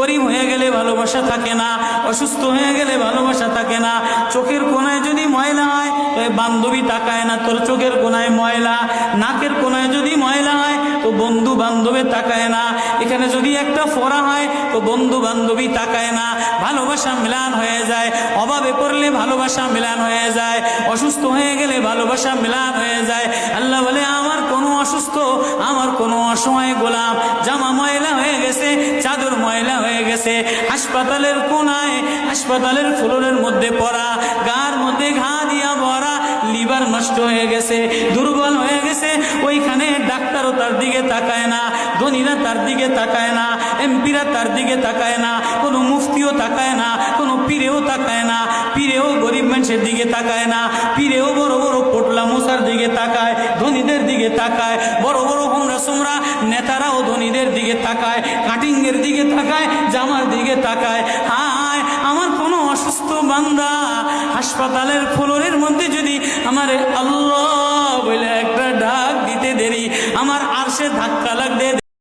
গরিব হয়ে গেলে ভালোবাসা থাকে না, অসুস্থ হয়ে গেলে ভালোবাসা থাকে না। চোখের কোনায় যদি ময়লা হয়, তো বান্ধবী তাকায় না, তোর চোখের কোনায় ময়লা। নাকের কোনায় যদি ময়লা হয়, তো বন্ধু বান্ধবে তাকায় না। এখানে যদি একটা ফোড়া হয়, তো বন্ধু বান্ধবী তাকায় না। ভালোবাসা মিলান হয়ে যায়, অভাবে পড়লে ভালোবাসা মিলান হয়ে যায়, অসুস্থ হয়ে গেলে ভালোবাসা মিলান হয়ে যায়। আল্লাহ বলে কোনো অসময় গোলাম, জামা ময়লা হয়ে গেছে, চাদর ময়লা হয়ে গেছে। হাসপাতালের কোনায়, হাসপাতালের ফ্লোরের মধ্যে পড়া, গার মধ্যে ঘা দিয়া ভরা, লিভার নষ্ট হয়ে গেছে, দুর্বল হয়ে গেছে। ওইখানে ডাক্তারও তার দিকে তাকায় না, ধনীরা তার দিকে তাকায় না, এমপিরা তার দিকে তাকায় না, কোনো মুফতিও তাকায় না, কোনো পীরেও তাকায় না, পীরেও গরিব মানুষের দিকে তাকায় না, পীরেও বড় বড় পোটলা মশার দিকে তাকায়, ধনীদের দিকে তাকায়, বড় বড় সোমরা নেতারাও ধনীদের দিকে তাকায়, কাটিংয়ের দিকে তাকায়, জামার দিকে তাকায়। হায়, আমার কোনো অসুস্থ বান্দা হাসপাতালের ফ্লোরের মধ্যে যদি আমার আল্লাহ বলে একটা ডাক দিতে দেরি, আমার আরশে ধাক্কা লাগতে